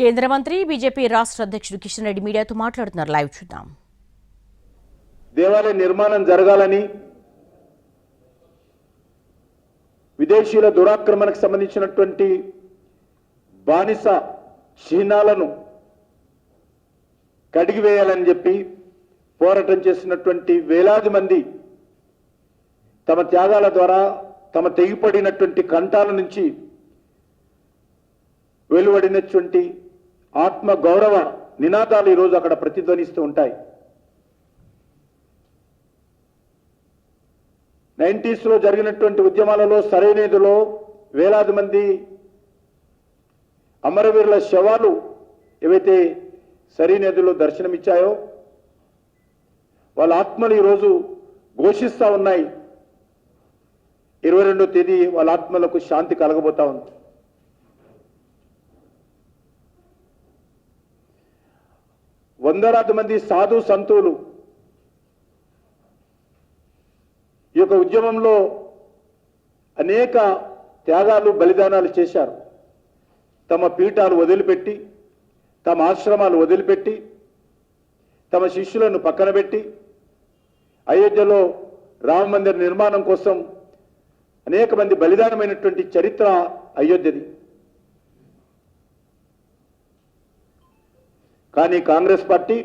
కేంద్ర మంత్రి బీజేపీ రాష్ట్ర అధ్యక్షుడు కిషన్ రెడ్డి మీడియాతో మాట్లాడుతున్నారు. లైవ్ చూద్దాం. దేవాలయ నిర్మాణం జరగాలని విదేశీయుల దురాక్రమణకు సంబంధించినటువంటి బానిస చిహ్నాలను కడిగివేయాలని చెప్పి పోరాటం చేసినటువంటి వేలాది మంది తమ త్యాగాల ద్వారా తమ తెగిపడినటువంటి కంఠాల నుంచి వెలువడినటువంటి ఆత్మ గౌరవ నినాదాలు ఈరోజు అక్కడ ప్రతిధ్వనిస్తూ ఉంటాయి. నైంటీస్లో జరిగినటువంటి ఉద్యమాలలో సరైనదిలో వేలాది మంది అమరవీరుల శవాలు ఏవైతే సరైనదిలో దర్శనమిచ్చాయో వాళ్ళ ఆత్మలు ఈరోజు ఘోషిస్తూ ఉన్నాయి. ఇరవై రెండో తేదీ వాళ్ళ ఆత్మలకు శాంతి కలగబోతా ఉంది. వందలాది మంది సాధు సంతులు ఈ యొక్క ఉద్యమంలో అనేక త్యాగాలు బలిదానాలు చేశారు. తమ పీఠాలు వదిలిపెట్టి తమ ఆశ్రమాలు వదిలిపెట్టి తమ శిష్యులను పక్కన పెట్టి అయోధ్యలో రామ మందిర నిర్మాణం కోసం అనేక మంది బలిదానమైనటువంటి చరిత్ర అయోధ్యది. కానీ కాంగ్రెస్ పార్టీ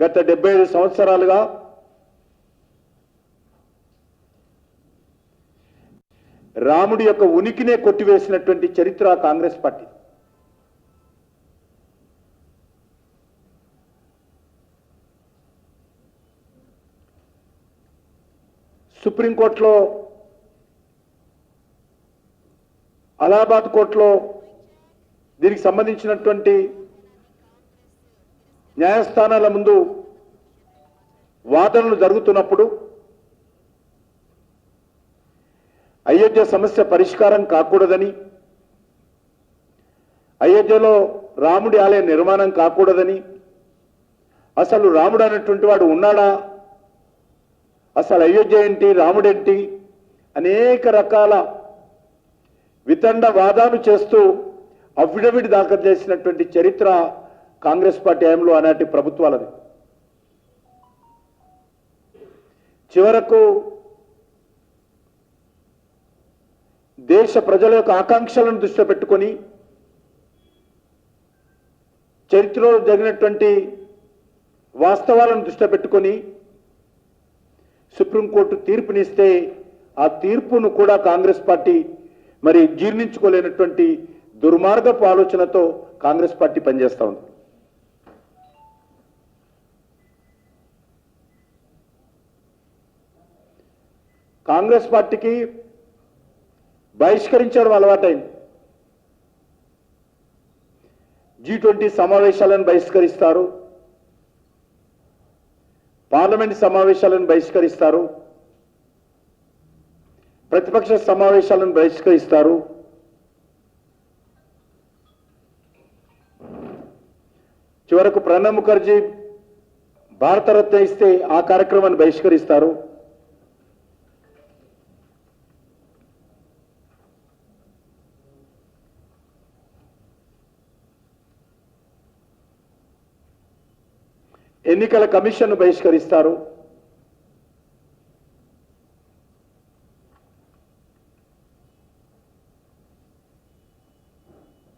గత డెబ్బై ఐదు సంవత్సరాలుగా రాముడి యొక్క ఉనికినే కొట్టివేసినటువంటి చరిత్ర కాంగ్రెస్ పార్టీ. సుప్రీంకోర్టులో అలహాబాద్ కోర్టులో దీనికి సంబంధించినటువంటి న్యాయస్థానాల ముందు వాదనలు జరుగుతున్నప్పుడు అయోధ్య సమస్య పరిష్కారం కాకూడదని అయోధ్యలో రాముడి ఆలయ నిర్మాణం కాకూడదని అసలు రాముడు అనేటువంటి వాడు ఉన్నాడా అసలు అయోధ్య ఏంటి రాముడేంటి అనేక రకాల వితండ వాదాలు చేస్తూ అఫిడవిట్ దాఖలు చేసినటువంటి చరిత్ర కాంగ్రెస్ పార్టీ హయాంలో ఆనాటి ప్రభుత్వాలది. చివరకు దేశ ప్రజల యొక్క ఆకాంక్షలను దృష్టిలో పెట్టుకొని చరిత్రలో జరిగినటువంటి వాస్తవాలను దృష్టిలో పెట్టుకొని సుప్రీంకోర్టు తీర్పునిస్తే ఆ తీర్పును కూడా కాంగ్రెస్ పార్టీ మరి జీర్ణించుకోలేనటువంటి దుర్మార్గపు ఆలోచనతో కాంగ్రెస్ పార్టీ పనిచేస్తూ ఉంది. కాంగ్రెస్ పార్టీకి బహిష్కరించడం అలవాటైంది. జీ ట్వంటీ సమావేశాలను బహిష్కరిస్తారు. పార్లమెంట్ సమావేశాలను బహిష్కరిస్తారు. ప్రతిపక్ష సమావేశాలను బహిష్కరిస్తారు. చివరకు ప్రణబ్ ముఖర్జీ భారతరత్న ఇస్తే ఆ కార్యక్రమాన్ని బహిష్కరిస్తారు. ఎన్నికల కమిషన్ బహిష్కరిస్తారు.